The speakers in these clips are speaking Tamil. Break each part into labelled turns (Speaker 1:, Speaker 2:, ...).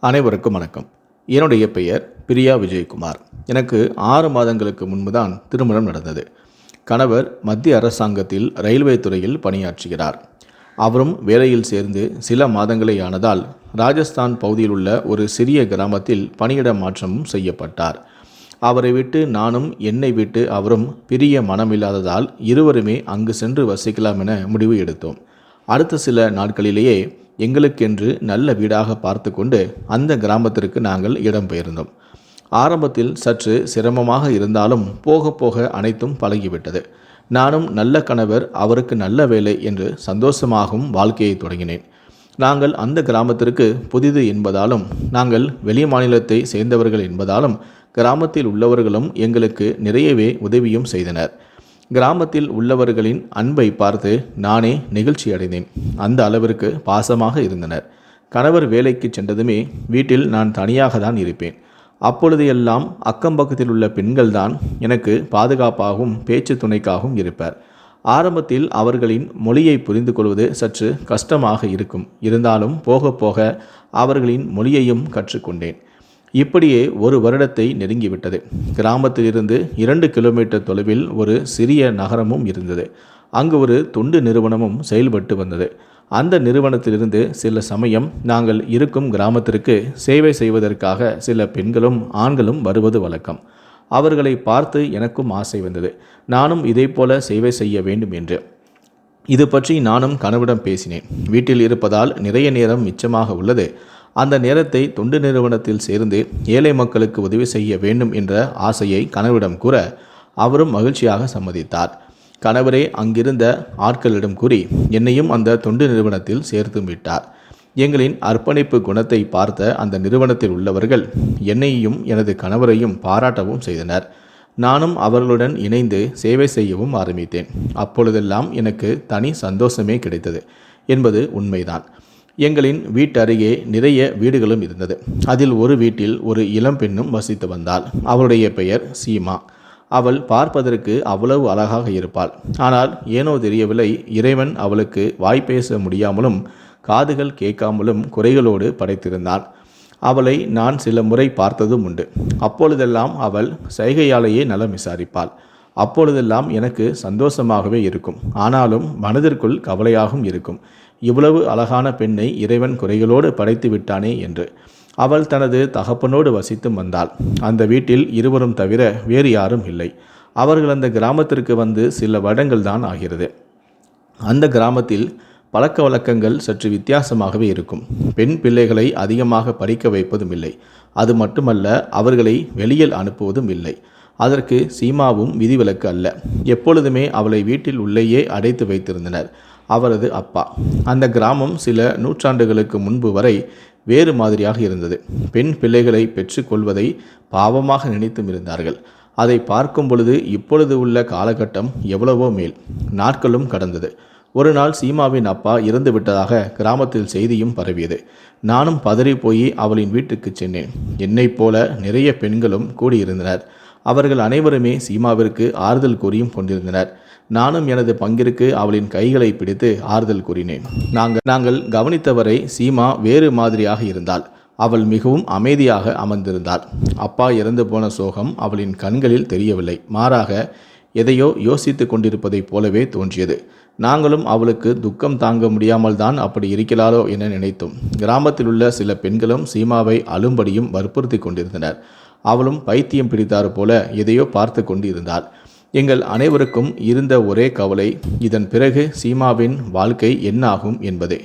Speaker 1: அனைவருக்கும் வணக்கம். என்னுடைய பெயர் பிரியா விஜயகுமார். எனக்கு ஆறு மாதங்களுக்கு முன்பு தான் திருமணம் நடந்தது. கணவர் மத்திய அரசாங்கத்தில் ரயில்வே துறையில் பணியாற்றுகிறார். அவரும் வேலையில் சேர்ந்து சில மாதங்களே ஆனதால் ராஜஸ்தான் பகுதியில் உள்ள ஒரு சிறிய கிராமத்தில் பணியிட மாற்றமும் செய்யப்பட்டார். அவரை விட்டு நானும் என்னை விட்டு அவரும் பிரிய மனமில்லாததால் இருவருமே அங்கு சென்று வசிக்கலாம் என முடிவு எடுத்தோம். அடுத்த சில நாட்களிலேயே எங்களுக்கென்று நல்ல வீடாக பார்த்து கொண்டு அந்த கிராமத்திற்கு நாங்கள் இடம்பெயர்ந்தோம் ஆரம்பத்தில் சற்று சிரமமாக இருந்தாலும் போக போக அனைத்தும் பழகிவிட்டது. நானும் நல்ல கணவர் அவருக்கு நல்ல வேலை என்று சந்தோஷமாகவும் வாழ்க்கையை தொடங்கினேன். நாங்கள் அந்த கிராமத்திற்கு புதிது என்பதாலும் நாங்கள் வெளி மாநிலத்தை சேர்ந்தவர்கள் என்பதாலும் கிராமத்தில் உள்ளவர்களும் எங்களுக்கு நிறையவே உதவியும் செய்தனர். கிராமத்தில் உள்ளவர்களின் அன்பை பார்த்து நானே நெகிழ்ச்சி அடைந்தேன் அந்த அளவிற்கு பாசமாக இருந்தனர். கணவர் வேலைக்கு சென்றதுமே வீட்டில் நான் தனியாக தான் இருப்பேன். அப்பொழுது எல்லாம் அக்கம் பக்கத்தில் உள்ள பெண்கள்தான் எனக்கு பாதுகாப்பாகவும் பேச்சு துணைக்காகவும் இருப்பார். ஆரம்பத்தில் அவர்களின் மொழியை புரிந்து கொள்வது சற்று கஷ்டமாக இருக்கும். இருந்தாலும் போக போக அவர்களின் மொழியையும் கற்றுக்கொண்டேன். இப்படியே ஒரு வருடத்தை நெருங்கிவிட்டது. கிராமத்திலிருந்து இரண்டு கிலோமீட்டர் தொலைவில் ஒரு சிறிய நகரமும் இருந்தது. அங்கு ஒரு தொண்டு நிறுவனமும் செயல்பட்டு வந்தது. அந்த நிறுவனத்திலிருந்து சில சமயம் நாங்கள் இருக்கும் கிராமத்திற்கு சேவை செய்வதற்காக சில பெண்களும் ஆண்களும் வருவது வழக்கம். அவர்களை பார்த்து எனக்கும் ஆசை வந்தது. நானும் இதைப்போல சேவை செய்ய வேண்டும் என்று. இது பற்றி நானும் கனவிடம் பேசினேன். வீட்டில் இருப்பதால் நிறைய நேரம் மிச்சமாக உள்ளது. அந்த நேரத்தை தொண்டு நிறுவனத்தில் சேர்ந்து ஏழை மக்களுக்கு உதவி செய்ய வேண்டும் என்ற ஆசையை கணவரிடம் கூற அவரும் மகிழ்ச்சியாக சம்மதித்தார். கணவரே அங்கிருந்த ஆட்களிடம் கூறி என்னையும் அந்த தொண்டு நிறுவனத்தில் சேர்த்து விட்டார். எங்களின் அர்ப்பணிப்பு குணத்தை பார்த்த அந்த நிறுவனத்தில் உள்ளவர்கள் என்னையும் எனது கணவரையும் பாராட்டவும் செய்தனர். நானும் அவர்களுடன் இணைந்து சேவை செய்யவும் ஆரம்பித்தேன். அப்பொழுதெல்லாம் எனக்கு தனி சந்தோஷமே கிடைத்தது என்பது உண்மைதான். எங்களின் வீட்டருகே நிறைய வீடுகளும் இருந்தது. அதில் ஒரு வீட்டில் ஒரு இளம் பெண்ணும் வசித்து வந்தாள். அவளுடைய பெயர் சீமா. அவள் பார்ப்பதற்கு அவ்வளவு அழகாக இருப்பாள். ஆனால் ஏனோ தெரியவில்லை இறைவன் அவளுக்கு வாய் பேச முடியாமலும் காதுகள் கேட்காமலும் குறைகளோடு படைத்திருந்தாள். அவளை நான் சில முறை பார்த்ததும் உண்டு. அப்பொழுதெல்லாம் அவள் சைகையாலேயே நலம் விசாரிப்பாள். அப்பொழுதெல்லாம் எனக்கு சந்தோஷமாகவே இருக்கும். ஆனாலும் மனதிற்குள் கவலையாகவும் இருக்கும். இவ்வளவு அழகான பெண்ணை இறைவன் குறைகளோடு படைத்து விட்டானே என்று. அவள் தனது தகப்பனோடு வசித்தும் வந்தாள். அந்த வீட்டில் இருவரும் தவிர வேறு யாரும் இல்லை. அவர்கள் அந்த கிராமத்திற்கு வந்து சில வருடங்கள் தான் ஆகிறது. அந்த கிராமத்தில் பழக்க வழக்கங்கள் சற்று வித்தியாசமாகவே இருக்கும். பெண் பிள்ளைகளை அதிகமாக படிக்க வைப்பதும் இல்லை. அது மட்டுமல்ல அவர்களை வெளியில் அனுப்புவதும் இல்லை. அதற்கு சீமாவும் விதிவிலக்கு அல்ல. எப்பொழுதுமே அவளை வீட்டில் உள்ளேயே அடைத்து வைத்திருந்தனர். அவரது அப்பா. அந்த கிராமம் சில நூற்றாண்டுகளுக்கு முன்பு வரை வேறு மாதிரியாக இருந்தது. பெண் பிள்ளைகளை பெற்றுக்கொள்வதை பாவமாக நினைத்தும் இருந்தார்கள். அதை பார்க்கும் பொழுது இப்பொழுது உள்ள காலகட்டம் எவ்வளவோ மேல். நாட்களும் கடந்தது. ஒரு நாள் சீமாவின் அப்பா இறந்து விட்டதாக கிராமத்தில் செய்தியும் பரவியது. நானும் பதறி போய் அவளின் வீட்டுக்கு சென்றேன் என்னைப் போல நிறைய பெண்களும் கூடியிருந்தனர். அவர்கள் அனைவருமே சீமாவிற்கு ஆறுதல் கூறியும் கொண்டிருந்தனர். நானும் எனது பங்கிற்கு அவளின் கைகளை பிடித்து ஆறுதல் கூறினேன். நாங்கள் நாங்கள் கவனித்தவரை சீமா வேறு மாதிரியாக இருந்தாள். அவள் மிகவும் அமைதியாக அமர்ந்திருந்தாள். அப்பா இறந்து போன சோகம் அவளின் கண்களில் தெரியவில்லை. மாறாக எதையோ யோசித்து கொண்டிருப்பதைப் போலவே தோன்றியது. நாங்களும் அவளுக்கு துக்கம் தாங்க முடியாமல் தான் அப்படி இருக்கிறாளோ என நினைத்தோம். கிராமத்தில் உள்ள சில பெண்களும் சீமாவை அழும்படியும் வற்புறுத்தி கொண்டிருந்தனர். அவளும் பைத்தியம் பிடித்தாறு போல எதையோ பார்த்து கொண்டு இருந்தாள் எங்கள் அனைவருக்கும் இருந்த ஒரே கவலை இதன் பிறகு சீமாவின் வாழ்க்கை என்னாகும் என்பதே.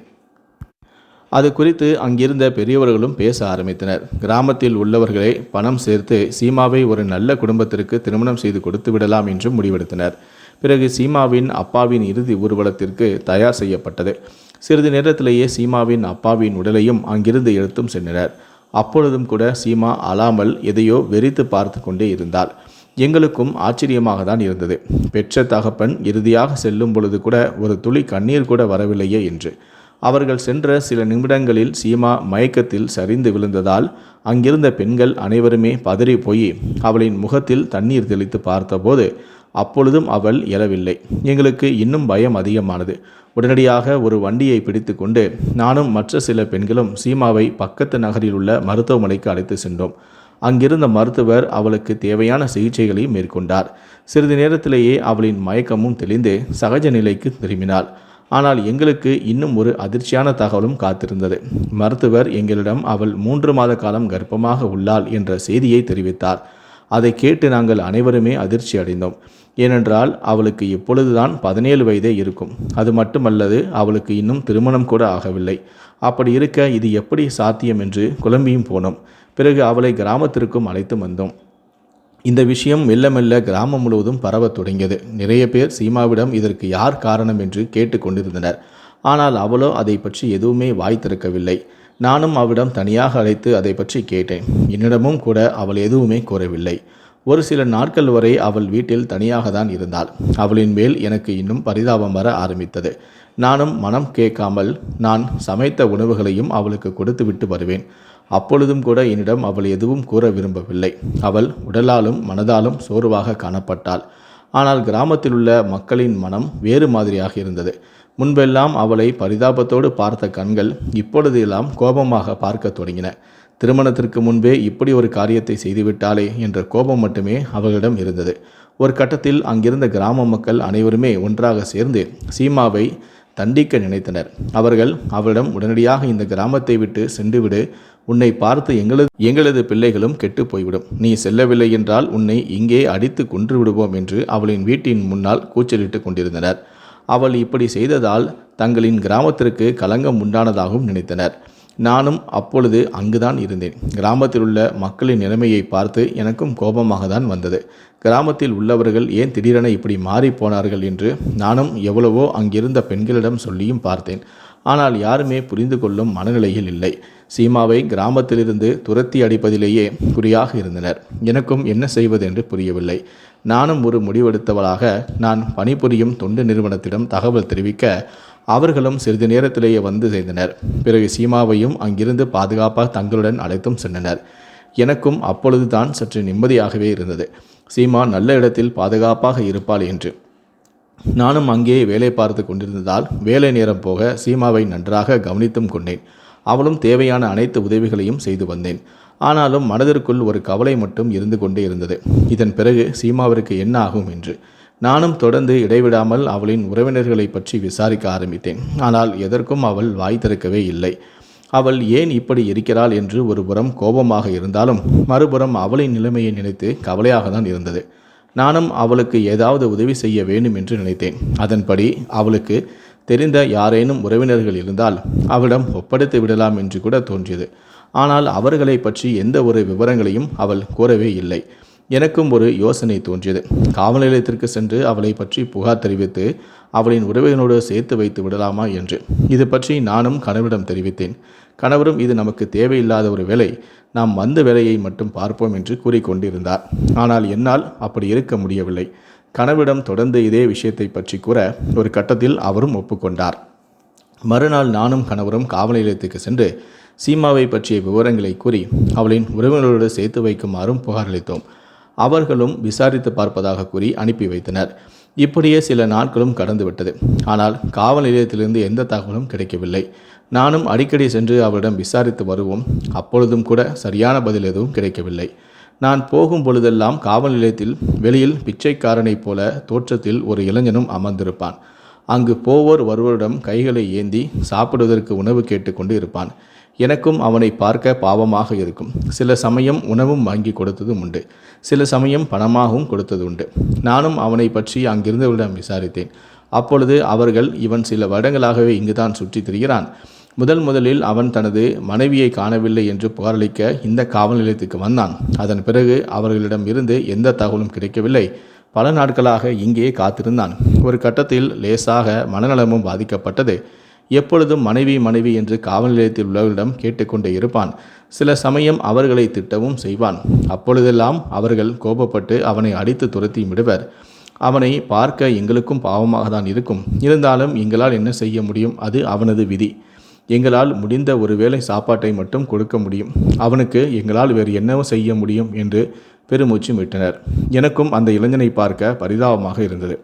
Speaker 1: அது குறித்து அங்கிருந்த பெரியவர்களும் பேச ஆரம்பித்தனர். கிராமத்தில் உள்ளவர்களே பணம் சேர்த்து சீமாவை ஒரு நல்ல குடும்பத்திற்கு திருமணம் செய்து கொடுத்து விடலாம் என்றும் முடிவெடுத்தனர். பிறகு சீமாவின் அப்பாவின் இறுதி ஊர்வலத்திற்கு தயார் செய்யப்பட்டது. சிறிது நேரத்திலேயே சீமாவின் அப்பாவின் உடலையும் அங்கிருந்து எடுத்தும் சென்றனர். அப்பொழுதும் கூட சீமா அழாமல் எதையோ வெறித்து பார்த்து கொண்டே இருந்தாள் எங்களுக்கும் ஆச்சரியமாக தான் இருந்தது. பெற்ற தகப்பன் இறுதியாக செல்லும் பொழுது கூட ஒரு துளி கண்ணீர் கூட வரவில்லையே என்று. அவர்கள் சென்ற சில நிமிடங்களில் சீமா மயக்கத்தில் சரிந்து விழுந்ததால் அங்கிருந்த பெண்கள் அனைவருமே பதறி போய் அவளின் முகத்தில் தண்ணீர் தெளித்து பார்த்தபோது அப்பொழுதும் அவள் எழவில்லை. எங்களுக்கு இன்னும் பயம் அதிகமானது. உடனடியாக ஒரு வண்டியை பிடித்து கொண்டு நானும் மற்ற சில பெண்களும் சீமாவை பக்கத்து நகரில் உள்ள மருத்துவமனைக்கு அழைத்து சென்றோம். அங்கிருந்த மருத்துவர் அவளுக்கு தேவையான சிகிச்சைகளை மேற்கொண்டார். சிறிது நேரத்திலேயே அவளின் மயக்கமும் தெளிந்து சகஜ நிலைக்கு திரும்பினாள். ஆனால் எங்களுக்கு இன்னும் ஒரு அதிர்ச்சியான தகவலும் காத்திருந்தது. மருத்துவர் எங்களிடம் அவள் மூன்று மாத காலம் கர்ப்பமாக உள்ளாள் என்ற செய்தியை தெரிவித்தார். அதை கேட்டு நாங்கள் அனைவருமே அதிர்ச்சி அடைந்தோம் ஏனென்றால் அவளுக்கு இப்பொழுதுதான் பதினேழு வயதே இருக்கும். அது மட்டுமல்லது அவளுக்கு இன்னும் திருமணம் கூட ஆகவில்லை. அப்படி இருக்க இது எப்படி சாத்தியம் என்று குழம்பியும் போனோம். பிறகு அவளை கிராமத்திற்கும் அழைத்து வந்தோம். இந்த விஷயம் மெல்ல மெல்ல கிராமம் முழுவதும் பரவத் தொடங்கியது. நிறைய பேர் சீமாவிடம் இதற்கு யார் காரணம் என்று கேட்டுக்கொண்டிருந்தனர் ஆனால் அவளோ அதை பற்றி எதுவுமே வாய் திறக்கவில்லை. நானும் அவளிடம் தனியாக அழைத்து அதை பற்றி கேட்டேன். என்னிடமும் கூட அவள் எதுவுமே கூறவில்லை. ஒரு சில நாட்கள் வரை அவள் வீட்டில் தனியாக தான் இருந்தாள். அவளின் மேல் எனக்கு இன்னும் பரிதாபம் வர ஆரம்பித்தது. நானும் மனம் கேட்காமல் நான் சமைத்த உணவுகளையும் அவளுக்கு கொடுத்து விட்டு வருவேன். அப்பொழுதும் கூட என்னிடம் அவள் எதுவும் கூற விரும்பவில்லை. அவள் உடலாலும் மனதாலும் சோர்வாக காணப்பட்டாள். ஆனால் கிராமத்தில் உள்ள மக்களின் மனம் வேறு மாதிரியாக இருந்தது. முன்பெல்லாம் அவளை பரிதாபத்தோடு பார்த்த கண்கள் இப்பொழுதெல்லாம் கோபமாக பார்க்க தொடங்கின. திருமணத்திற்கு முன்பே இப்படி ஒரு காரியத்தை செய்துவிட்டாளே என்ற கோபம் மட்டுமே அவர்களிடம் இருந்தது. ஒரு கட்டத்தில் அங்கிருந்த கிராம மக்கள் அனைவருமே ஒன்றாக சேர்ந்து சீமாவை தண்டிக்க நினைத்தனர். அவர்கள் அவளிடம் உடனடியாக இந்த கிராமத்தை விட்டு சென்றுவிடு. உன்னை பார்த்து எங்களது எங்களது பிள்ளைகளும் கெட்டு போய்விடும். நீ செல்லவில்லை என்றால் உன்னை இங்கே அடித்து கொன்று விடுவோம் என்று அவளின் வீட்டின் முன்னால் கூச்சலிட்டு கொண்டிருந்தனர். அவள் இப்படி செய்ததால் தங்களின் கிராமத்திற்கு களங்கம் உண்டானதாகவும் நினைத்தனர். நானும் அப்பொழுது அங்குதான் இருந்தேன். கிராமத்தில் உள்ள மக்களின் நிலைமையை பார்த்து எனக்கும் கோபமாக தான் வந்தது. கிராமத்தில் உள்ளவர்கள் ஏன் திடீரென இப்படி மாறி போனார்கள் என்று நானும் எவ்வளவோ அங்கிருந்த பெண்களிடம் சொல்லியும் பார்த்தேன். ஆனால் யாருமே புரிந்து கொள்ளும் மனநிலையில் இல்லை. சீமாவை கிராமத்திலிருந்து துரத்தி அடிப்பதிலேயே குறியாக இருந்தனர். எனக்கும் என்ன செய்வது என்று புரியவில்லை. நானும் ஒரு முடிவெடுத்தவளாக நான் பணிபுரியும் தொண்டு நிறுவனத்திடம் தகவல் தெரிவிக்க அவர்களும் சிறிது நேரத்திலேயே வந்து சேர்ந்தனர். பிறகு சீமாவையும் அங்கிருந்து பாதுகாப்பாக தங்களுடன் அழைத்தும் சென்றனர். எனக்கும் அப்பொழுது தான் சற்று நிம்மதியாகவே இருந்தது. சீமா நல்ல இடத்தில் பாதுகாப்பாக இருப்பாள் என்று. நானும் அங்கே வேலை பார்த்து கொண்டிருந்ததால் வேலை நேரம் போக சீமாவை நன்றாக கவனித்தும் கொண்டேன். அவளும் தேவையான அனைத்து உதவிகளையும் செய்து வந்தேன். ஆனாலும் மனதிற்குள் ஒரு கவலை மட்டும் இருந்து கொண்டே இருந்தது. இதன் பிறகு சீமாவிற்கு என்ன ஆகும் என்று. நானும் தொடர்ந்து இடைவிடாமல் அவளின் உறவினர்களை பற்றி விசாரிக்க ஆரம்பித்தேன். ஆனால் எதற்கும் அவள் வாய் திறக்கவே இல்லை. அவள் ஏன் இப்படி இருக்கிறாள் என்று ஒரு புறம் கோபமாக இருந்தாலும் மறுபுறம் அவளின் நிலைமையை நினைத்து கவலையாக தான் இருந்தது. நானும் அவளுக்கு ஏதாவது உதவி செய்ய வேண்டும் என்று நினைத்தேன். அதன்படி அவளுக்கு தெரிந்த யாரேனும் உறவினர்கள் இருந்தால் அவளிடம் ஒப்படைத்து விடலாம் என்று கூட தோன்றியது. ஆனால் அவர்களை பற்றி எந்த ஒரு விவரங்களையும் அவள் கூறவே இல்லை. எனக்கும் ஒரு யோசனை தோன்றியது. காவல் நிலையத்திற்கு சென்று அவளை பற்றி புகார் தெரிவித்து அவளின் உறவினோடு சேர்த்து வைத்து விடலாமா என்று. இது பற்றி நானும் கணவரிடம் தெரிவித்தேன். கணவரும் இது நமக்கு தேவையில்லாத ஒரு வேலை. நாம் வந்த வேலையை மட்டும் பார்ப்போம் என்று கூறிக்கொண்டிருந்தார் ஆனால் என்னால் அப்படி இருக்க முடியவில்லை. கணவரிடம் தொடர்ந்து இதே விஷயத்தை பற்றி கூற ஒரு கட்டத்தில் அவரும் ஒப்புக்கொண்டார். மறுநாள் நானும் கணவரும் காவல் நிலையத்துக்கு சென்று சீமாவை பற்றிய விவரங்களை கூறி அவளின் உறவினரோடு சேர்த்து வைக்குமாறும் புகார் அளித்தோம். அவர்களும் விசாரித்து பார்ப்பதாக கூறி அனுப்பி வைத்தனர். இப்படியே சில நாட்களும் கடந்துவிட்டது. ஆனால் காவல் நிலையத்திலிருந்து எந்த தகவலும் கிடைக்கவில்லை. நானும் அடிக்கடி சென்று அவரிடம் விசாரித்து வருவோம். அப்பொழுதும் கூட சரியான பதில் எதுவும் கிடைக்கவில்லை. நான் போகும் பொழுதெல்லாம் காவல் நிலையத்தில் வெளியில் பிச்சைக்காரனைப் போல தோற்றத்தில் ஒரு இளைஞனும் அமர்ந்திருப்பான். அங்கு போவோர் வருவரிடம் கைகளை ஏந்தி சாப்பிடுவதற்கு உணவு கேட்டுக்கொண்டு இருப்பான். எனக்கும் அவனை பார்க்க பாவமாக இருக்கும். சில சமயம் உணவும் வாங்கி கொடுத்ததும் உண்டு. சில சமயம் பணமாகவும் கொடுத்தது உண்டு. நானும் அவனை பற்றி அங்கிருந்தவரிடம் விசாரித்தேன். அப்பொழுது அவர்கள் இவன் சில வருடங்களாகவே இங்குதான் சுற்றித் திரிகிறான். முதல் முதலில் அவன் தனது மனைவியை காணவில்லை என்று புகாரளிக்க இந்த காவல் நிலையத்துக்கு வந்தான். அதன் பிறகு அவர்களிடம் இருந்து எந்த தகவலும் கிடைக்கவில்லை. பல நாட்களாக இங்கே காத்திருந்தான். ஒரு கட்டத்தில் லேசாக மனநலமும் பாதிக்கப்பட்டது. எப்பொழுதும் மனைவி மனைவி என்று காவல் நிலையத்தில் உள்ளவர்களிடம் கேட்டுக்கொண்டே இருப்பான். சில சமயம் அவர்களை திட்டவும் செய்வான். அப்பொழுதெல்லாம் அவர்கள் கோபப்பட்டு அவனை அடித்து துரத்தி விடுவர். அவனை பார்க்க எங்களுக்கும் பாவமாக தான் இருக்கும். இருந்தாலும் எங்களால் என்ன செய்ய முடியும்? அது அவனது விதி. எங்களால் முடிந்த ஒருவேளை சாப்பாட்டை மட்டும் கொடுக்க முடியும். அவனுக்கு எங்களால் வேறு என்னவோ செய்ய முடியும் என்று பெருமூச்சு விட்டனர். எனக்கும் அந்த இளைஞனை பார்க்க பரிதாபமாக இருந்தது.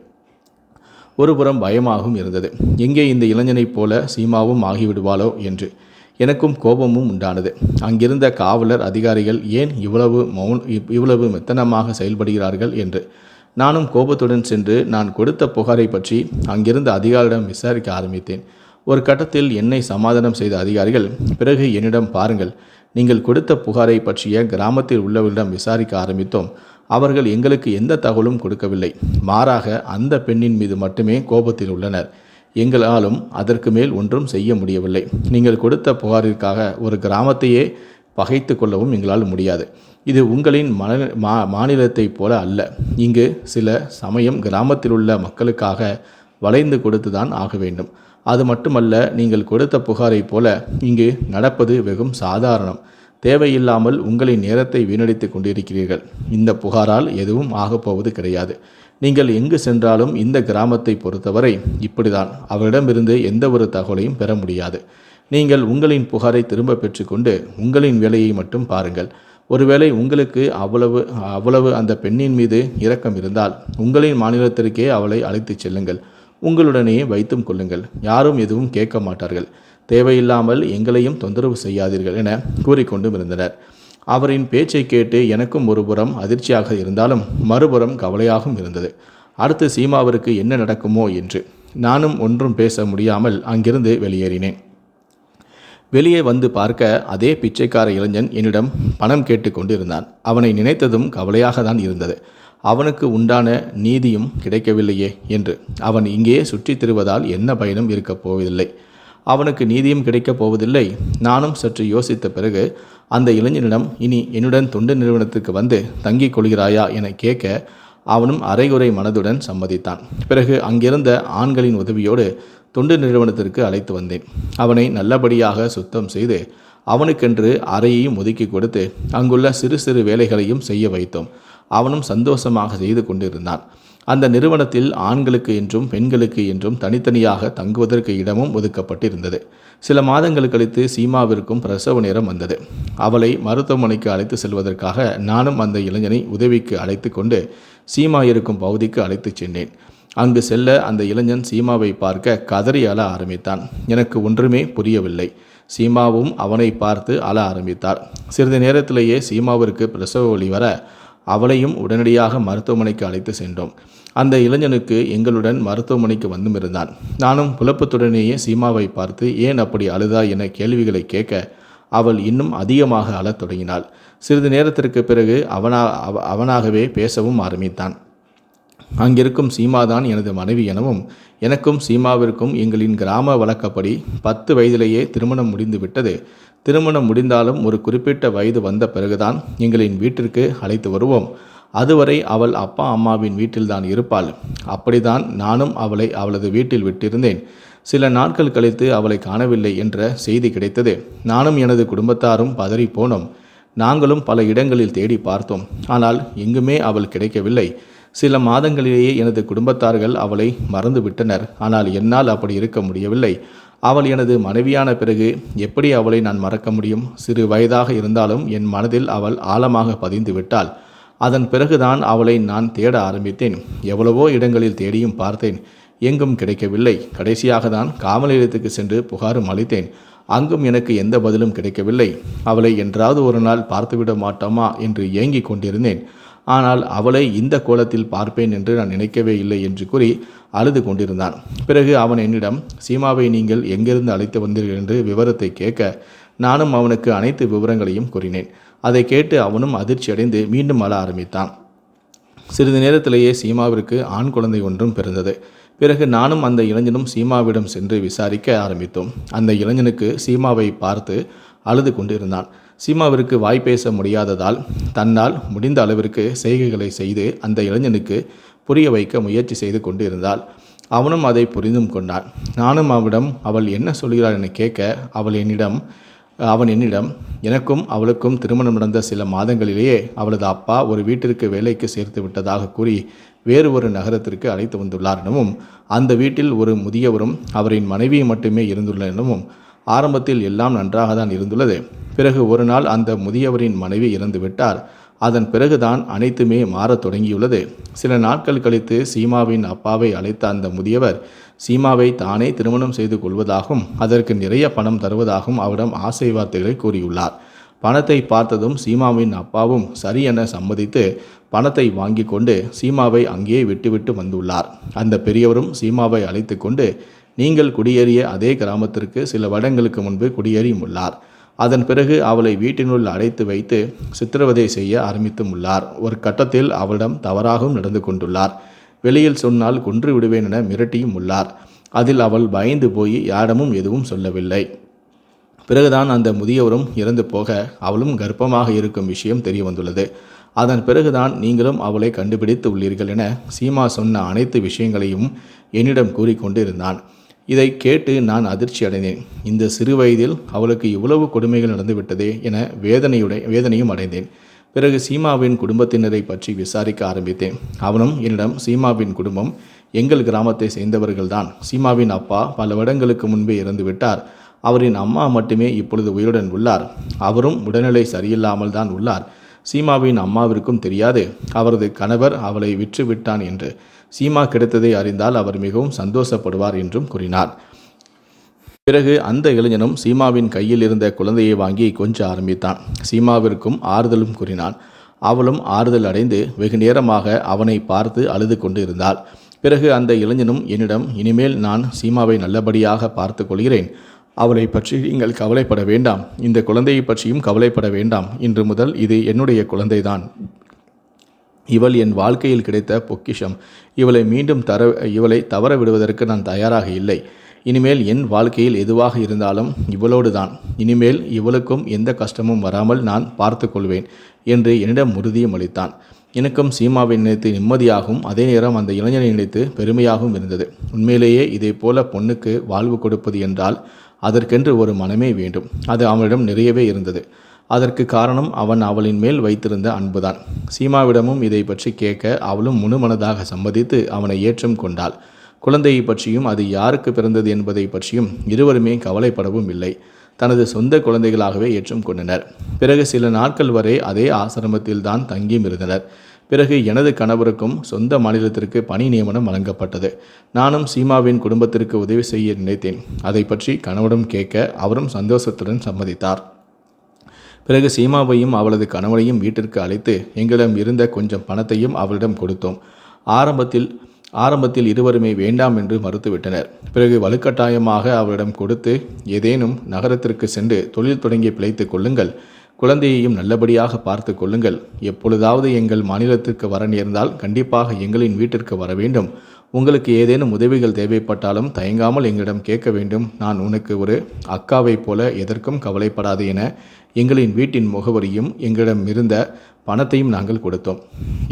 Speaker 1: ஒருபுறம் பயமாகவும் இருந்தது. எங்கே இந்த இளைஞனைப் போல சீமாவும் ஆகிவிடுவாளோ என்று. எனக்கும் கோபமும் உண்டானது. அங்கிருந்த காவலர் அதிகாரிகள் ஏன் இவ்வளவு மௌன் இவ்- இவ்வளவு மெத்தனமாக செயல்படுகிறார்கள் என்று. நானும் கோபத்துடன் சென்று நான் கொடுத்த புகாரை பற்றி அங்கிருந்த அதிகாரிடம் விசாரிக்க ஆரம்பித்தேன். ஒரு கட்டத்தில் என்னை சமாதானம் செய்த அதிகாரிகள் பிறகு என்னிடம் பாருங்கள். நீங்கள் கொடுத்த புகாரை பற்றிய கிராமத்தில் உள்ளவர்களிடம் விசாரிக்க ஆரம்பித்தோம். அவர்கள் எங்களுக்கு எந்த தகவலும் கொடுக்கவில்லை. மாறாக அந்த பெண்ணின் மீது மட்டுமே கோபத்தில் உள்ளனர். எங்களாலும் அதற்கு மேல் ஒன்றும் செய்ய முடியவில்லை. நீங்கள் கொடுத்த புகாரிற்காக ஒரு கிராமத்தையே பகைத்து கொள்ளவும் எங்களால் முடியாது. இது உங்களின் மன மா மாநிலத்தைப் போல அல்ல. இங்கு சில சமயம் கிராமத்தில் உள்ள மக்களுக்காக வளைந்து கொடுத்துதான் ஆக வேண்டும். அது மட்டுமல்ல நீங்கள் கொடுத்த புகாரைப் போல இங்கு நடப்பது வெகும் சாதாரணம். தேவையில்லாமல் உங்களின் நேரத்தை வீணடித்துக் கொண்டிருக்கிறீர்கள். இந்த புகாரால் எதுவும் ஆகப்போவது கிடையாது. நீங்கள் எங்கு சென்றாலும் இந்த கிராமத்தை பொறுத்தவரை இப்படிதான். அவரிடமிருந்து எந்த ஒரு தகவலையும் பெற முடியாது. நீங்கள் உங்களின் புகாரை திரும்ப பெற்றுக்கொண்டு உங்களின் வேலையை மட்டும் பாருங்கள். ஒருவேளை உங்களுக்கு அவ்வளவு அவ்வளவு அந்த பெண்ணின் மீது இரக்கம் இருந்தால் உங்களின் மாநிலத்திற்கே அவளை அழைத்துச் செல்லுங்கள். உங்களுடனே வைத்தும் கொள்ளுங்கள். யாரும் எதுவும் கேட்க மாட்டார்கள். தேவையில்லாமல் எங்களையும் தொந்தரவு செய்யாதீர்கள் என கூறிக்கொண்டும் இருந்தனர். அவரின் பேச்சை கேட்டு எனக்கும் ஒருபுறம் அதிர்ச்சியாக இருந்தாலும் மறுபுறம் கவலையாகவும் இருந்தது. அடுத்து சீமாவிற்கு என்ன நடக்குமோ என்று நானும் ஒன்றும் பேச முடியாமல் அங்கிருந்து வெளியேறினேன். வெளியே வந்து பார்க்க அதே பிச்சைக்கார இளைஞன் என்னிடம் பணம் கேட்டுக்கொண்டு இருந்தான் அவனை நினைத்ததும் கவலையாக தான் இருந்தது. அவனுக்கு உண்டான நீதியும் கிடைக்கவில்லையே என்று அவன் இங்கே சுற்றித் திரிவதால் என்ன பயனும் இருக்கப் போவதில்லை. அவனுக்கு நீதியும் கிடைக்கப் போவதில்லை. நானும் சற்று யோசித்த பிறகு அந்த இளைஞனிடம் இனி என்னுடன் தொண்டு நிறுவனத்துக்கு வந்து தங்கிக் கொள்கிறாயா? என கேட்க அவனும் அரைகுறை மனதுடன் சம்மதித்தான். பிறகு அங்கிருந்த ஆண்களின் உதவியோடு தொண்டு நிறுவனத்திற்கு அழைத்து வந்தேன். அவனை நல்லபடியாக சுத்தம் செய்து அவனுக்கென்று அறையையும் ஒதுக்கி கொடுத்து அங்குள்ள சிறு சிறு வேலைகளையும் செய்ய வைத்தோம். அவனும் சந்தோஷமாக செய்து கொண்டிருந்தான். அந்த நிறுவனத்தில் ஆண்களுக்கு என்றும் பெண்களுக்கு என்றும் தனித்தனியாக தங்குவதற்கு இடமும் ஒதுக்கப்பட்டிருந்தது. சில மாதங்கள் கழித்து சீமாவிற்கும் பிரசவ நேரம் வந்தது. அவளை மருத்துவமனைக்கு அழைத்து செல்வதற்காக நானும் அந்த இளைஞனை உதவிக்கு அழைத்து கொண்டு சீமா இருக்கும் பகுதிக்கு அழைத்துச் சென்றேன். அங்கு செல்ல அந்த இளைஞன் சீமாவை பார்க்க கதறி அழ ஆரம்பித்தான். எனக்கு ஒன்றுமே புரியவில்லை. சீமாவும் அவனை பார்த்து அழ ஆரம்பித்தார். சிறிது நேரத்திலேயே சீமாவிற்கு பிரசவ ஒளி வர அவளையும் உடனடியாக மருத்துவமனைக்கு அழைத்து சென்றோம். அந்த இளைஞனுக்கு எங்களுடன் மருத்துவமனைக்கு வந்தும் இருந்தான். நானும் குழப்பத்துடனேயே சீமாவை பார்த்து ஏன் அப்படி அழுதா? என கேள்விகளை கேட்க அவள் இன்னும் அதிகமாக அழத் தொடங்கினாள். சிறிது நேரத்திற்கு பிறகு அவனா அவ- அவனாகவே பேசவும் ஆரம்பித்தான். அங்கிருக்கும் சீமாதான் எனது மனைவி எனவும் எனக்கும் சீமாவிற்கும் எங்களின் கிராம வழக்கப்படி பத்து வயதிலேயே திருமணம் முடிந்து விட்டது திருமணம் முடிந்தாலும் ஒரு குறிப்பிட்ட வயது வந்த பிறகுதான் எங்களின் வீட்டிற்கு அழைத்து வருவோம். அதுவரை அவள் அப்பா அம்மாவின் வீட்டில்தான் இருப்பாள். அப்படிதான் நானும் அவளை அவளது வீட்டில் விட்டிருந்தேன். சில நாட்கள் கழித்து அவளை காணவில்லை என்ற செய்தி கிடைத்தது. நானும் எனது குடும்பத்தாரும் பதறி போனோம். நாங்களும் பல இடங்களில் தேடி பார்த்தோம். ஆனால் எங்குமே அவள் கிடைக்கவில்லை. சில மாதங்களிலேயே எனது குடும்பத்தார்கள் அவளை மறந்து விட்டனர் ஆனால் என்னால் அப்படி இருக்க முடியவில்லை. அவள் எனது மனைவியான பிறகு எப்படி அவளை நான் மறக்க முடியும்? சிறு வயதாக இருந்தாலும் என் மனதில் அவள் ஆழமாக பதிந்து விட்டாள். அதன் பிறகுதான் அவளை நான் தேட ஆரம்பித்தேன். எவ்வளவோ இடங்களில் தேடியும் பார்த்தேன். எங்கும் கிடைக்கவில்லை. கடைசியாக தான் காவல் நிலையத்துக்கு சென்று புகாரும் அளித்தேன். அங்கும் எனக்கு எந்த பதிலும் கிடைக்கவில்லை. அவளை என்றாவது ஒரு நாள் பார்த்துவிட மாட்டோமா என்று ஏங்கிக் கொண்டிருந்தேன். ஆனால் அவளை இந்த கோலத்தில் பார்ப்பேன் என்று நான் நினைக்கவே இல்லை என்று கூறி அழுது கொண்டிருந்தான். பிறகு அவன் என்னிடம் சீமாவை நீங்கள் எங்கிருந்து அழைத்து வந்தீர்கள்? என்று விவரத்தை கேட்க நானும் அவனுக்கு அனைத்து விவரங்களையும் கூறினேன். அதை கேட்டு அவனும் அதிர்ச்சியடைந்து மீண்டும் அழ ஆரம்பித்தான். சிறிது நேரத்திலேயே சீமாவிற்கு ஆண் குழந்தை ஒன்றும் பிறந்தது. பிறகு நானும் அந்த இளைஞனும் சீமாவிடம் சென்று விசாரிக்க ஆரம்பித்தோம். அந்த இளைஞனுக்கு சீமாவை பார்த்து அழுது கொண்டிருந்தான். சீமாவிற்கு வாய் பேச முடியாததால் தன்னால் முடிந்த அளவிற்கு செய்கைகளை செய்து அந்த இளைஞனுக்கு புரிய வைக்க முயற்சி செய்து கொண்டிருந்தாள். அவனும் அதை புரிந்தும் கொண்டான். நானும் அவனிடம் அவள் என்ன சொல்கிறாள் என கேட்க அவள் என்னிடம் அவன் என்னிடம் எனக்கும் அவளுக்கும் திருமணம் நடந்த சில மாதங்களிலேயே அவளது அப்பா ஒரு வீட்டிற்கு வேலைக்கு சேர்த்து விட்டதாக கூறி வேறு ஒரு நகரத்திற்கு அழைத்து வந்துள்ளார் எனவும் அந்த வீட்டில் ஒரு முதியவரும் அவரின் மனைவியும் மட்டுமே இருந்துள்ள எனவும் ஆரம்பத்தில் எல்லாம் நன்றாக தான் இருந்துள்ளது. பிறகு ஒரு நாள் அந்த முதியவரின் மனைவி இறந்து விட்டார். அதன் பிறகுதான் அனைத்துமே மாறத் தொடங்கியுள்ளது. சில நாட்கள் கழித்து சீமாவின் அப்பாவை அழைத்த அந்த முதியவர் சீமாவை தானே திருமணம் செய்து கொள்வதாகவும் அதற்கு நிறைய பணம் தருவதாகவும் அவரிடம் ஆசை வார்த்தைகளை கூறியுள்ளார். பணத்தை பார்த்ததும் சீமாவின் அப்பாவும் சரி என சம்மதித்து பணத்தை வாங்கி கொண்டு சீமாவை அங்கேயே விட்டுவிட்டு வந்துள்ளார். அந்த பெரியவரும் சீமாவை அழைத்து கொண்டு நீங்கள் குடியேறிய அதே கிராமத்திற்கு சில வருடங்களுக்கு முன்பு குடியேறியும் உள்ளார் அதன் பிறகு அவளை வீட்டினுள் அடைத்து வைத்து சித்திரவதை செய்ய ஆரம்பித்தும் உள்ளார் ஒரு கட்டத்தில் அவளிடம் தவறாகவும் நடந்து கொண்டுள்ளார். வெளியில் சொன்னால் கொன்று விடுவேன் என மிரட்டியும் உள்ளார் அதில் அவள் பயந்து போய் யாரிடமும் எதுவும் சொல்லவில்லை. பிறகுதான் அந்த முதியவரும் இறந்து போக அவளும் கர்ப்பமாக இருக்கும் விஷயம் தெரிய வந்துள்ளது அதன் பிறகுதான் நீங்களும் அவளை கண்டுபிடித்து உள்ளீர்கள் என சீமா சொன்ன அனைத்து விஷயங்களையும் என்னிடம் கூறிக்கொண்டு இருந்தான் இதை கேட்டு நான் அதிர்ச்சி அடைந்தேன். இந்த சிறு வயதில் அவளுக்கு இவ்வளவு கொடுமைகள் நடந்துவிட்டதே என வேதனையுடைய வேதனையும் அடைந்தேன். பிறகு சீமாவின் குடும்பத்தினரை பற்றி விசாரிக்க ஆரம்பித்தேன். அவனும் என்னிடம் சீமாவின் குடும்பம் எங்கள் கிராமத்தை சேர்ந்தவர்கள்தான். சீமாவின் அப்பா பல வருடங்களுக்கு முன்பே இறந்து விட்டார். அவரின் அம்மா மட்டுமே இப்பொழுது உயிருடன் உள்ளார். அவரும் உடல்நிலை சரியில்லாமல் தான் உள்ளார். சீமாவின் அம்மாவிற்கும் தெரியாது. அவரது கணவர் அவளை விற்று விட்டான் என்று. சீமா கிடைத்ததை அறிந்தால் அவர் மிகவும் சந்தோஷப்படுவார் என்றும் கூறினார். பிறகு அந்த இளைஞனும் சீமாவின் கையில் இருந்த குழந்தையை வாங்கி கொஞ்ச ஆரம்பித்தான். சீமாவிற்கும் ஆறுதலும் கூறினான். அவளும் ஆறுதல் அடைந்து வெகு நேரமாக அவனை பார்த்து அழுது கொண்டு இருந்தாள். பிறகு அந்த இளைஞனும் என்னிடம் இனிமேல் நான் சீமாவை நல்லபடியாக பார்த்து கொள்கிறேன். அவளை பற்றி நீங்கள் கவலைப்பட வேண்டாம். இந்த குழந்தையை பற்றியும் கவலைப்பட வேண்டாம். இன்று முதல் இது என்னுடைய குழந்தைதான். இவள் என் வாழ்க்கையில் கிடைத்த பொக்கிஷம். இவளை மீண்டும் தர இவளை தவற விடுவதற்கு நான் தயாராக இல்லை. இனிமேல் என் வாழ்க்கையில் எதுவாக இருந்தாலும் இவளோடு தான் இனிமேல் இவளுக்கும் எந்த கஷ்டமும் வராமல் நான் பார்த்து கொள்வேன் என்று என்னிடம் உறுதியும் அளித்தான். எனக்கும் சீமாவை நினைத்து நிம்மதியாகவும் அதே நேரம் அந்த இளைஞனை நினைத்து பெருமையாகவும் இருந்தது. உண்மையிலேயே இதை போல பொண்ணுக்கு வாழ்வு கொடுப்பது என்றால் அதற்கென்று ஒரு மனமே வேண்டும். அது அவனிடம் நிறையவே இருந்தது. அதற்கு காரணம் அவன் அவளின் மேல் வைத்திருந்த அன்புதான். சீமாவிடமும் இதை பற்றி கேட்க அவளும் முழுமனதாக சம்மதித்து அவனை ஏற்றம் கொண்டாள். குழந்தையை பற்றியும் அது யாருக்கு பிறந்தது என்பதை பற்றியும் இருவருமே கவலைப்படவும் இல்லை. தனது சொந்த குழந்தைகளாகவே ஏற்றும் கொண்டனர். பிறகு சில நாட்கள் வரை அதே ஆசிரமத்தில் தான் தங்கியும் இருந்தனர். பிறகு எனது கணவருக்கும் சொந்த மாநிலத்திற்கு பணி நியமனம் வழங்கப்பட்டது. நானும் சீமாவின் குடும்பத்திற்கு உதவி செய்ய நினைத்தேன். அதை பற்றி கணவரும் கேட்க அவரும் சந்தோஷத்துடன் சம்மதித்தார். பிறகு சீமாவையும் அவளது கணவனையும் வீட்டிற்கு அழைத்து எங்களிடம் இருந்த கொஞ்சம் பணத்தையும் அவளிடம் கொடுத்தோம். ஆரம்பத்தில் ஆரம்பத்தில் இருவருமே வேண்டாம் என்று மறுத்துவிட்டனர். பிறகு வலுக்கட்டாயமாக அவளிடம் கொடுத்து ஏதேனும் நகரத்திற்கு சென்று தொழில் தொடங்கி பிழைத்துக் கொள்ளுங்கள். குழந்தையையும் நல்லபடியாக பார்த்து கொள்ளுங்கள். எப்பொழுதாவது எங்கள் மாநிலத்திற்கு வர நேர்ந்தால் கண்டிப்பாக எங்களின் வீட்டிற்கு வர வேண்டும். உங்களுக்கு ஏதேனும் உதவிகள் தேவைப்பட்டாலும் தயங்காமல் எங்களிடம் கேட்க வேண்டும். நான் உனக்கு ஒரு அக்காவைப் போல எதற்கும் கவலைப்படாது என எங்களின் வீட்டின் முகவரியும் எங்களிடம் இருந்த பணத்தையும் நாங்கள் கொடுத்தோம்.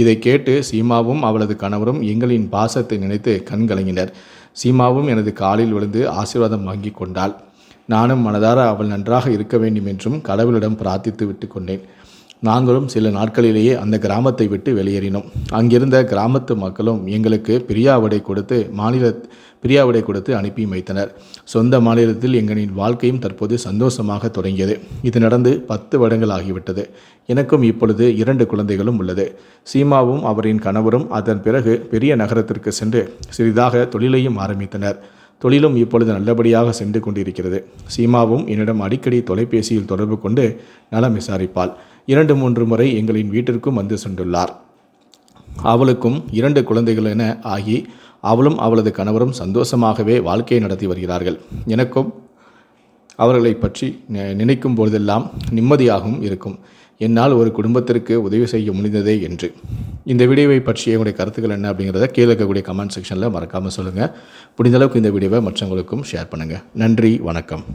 Speaker 1: இதை கேட்டு சீமாவும் அவளது கணவரும் எங்களின் பாசத்தை நினைத்து கண்கலங்கினர் சீமாவும் எனது காலில் விழுந்து ஆசீர்வாதம் வாங்கி கொண்டாள். நானும் மனதார அவள் நன்றாக இருக்க வேண்டும் என்றும் கடவுளிடம் பிரார்த்தித்து விட்டு கொண்டேன். நாங்களும் சில நாட்களிலேயே அந்த கிராமத்தை விட்டு வெளியேறினோம். அங்கிருந்த கிராமத்து மக்களும் எங்களுக்கு பிரியாவிடை கொடுத்து மாநில பிரியாவிடை கொடுத்து அனுப்பி வைத்தனர். சொந்த மாநிலத்தில் எங்களின் வாழ்க்கையும் தற்போது சந்தோஷமாக தொடங்கியது. இது நடந்து பத்து வருடங்கள் ஆகிவிட்டது. எனக்கும் இப்பொழுது இரண்டு குழந்தைகளும் உள்ளது. சீமாவும் அவரின் கணவரும் அதன் பிறகு பெரிய நகரத்திற்கு சென்று சிறிதாக தொழிலையும் ஆரம்பித்தனர். தொழிலும் இப்பொழுது நல்லபடியாக சென்று கொண்டிருக்கிறது. சீமாவும் என்னிடம் அடிக்கடி தொலைபேசியில் தொடர்பு கொண்டு நலம் விசாரிப்பாள். இரண்டு மூன்று முறை எங்களின் வீட்டிற்கும் வந்து சென்றுள்ளார். அவளுக்கும் இரண்டு குழந்தைகள் என ஆகி அவளும் அவளது கணவரும் சந்தோஷமாகவே வாழ்க்கையை நடத்தி வருகிறார்கள். எனக்கும் அவர்களை பற்றி நினைக்கும் பொழுதெல்லாம் நிம்மதியாகவும் இருக்கும். என்னால் ஒரு குடும்பத்திற்கு உதவி செய்ய முடிந்ததே என்று. இந்த வீடியோவை பற்றிய உங்களுடைய கருத்துக்கள் என்ன அப்படிங்கிறத கீழே இருக்கக்கூடிய கமெண்ட் செக்ஷனில் மறக்காமல் சொல்லுங்கள் முடிந்தளவுக்கு இந்த வீடியோவை மற்றவங்களுக்கும் ஷேர் பண்ணுங்கள் நன்றி வணக்கம்.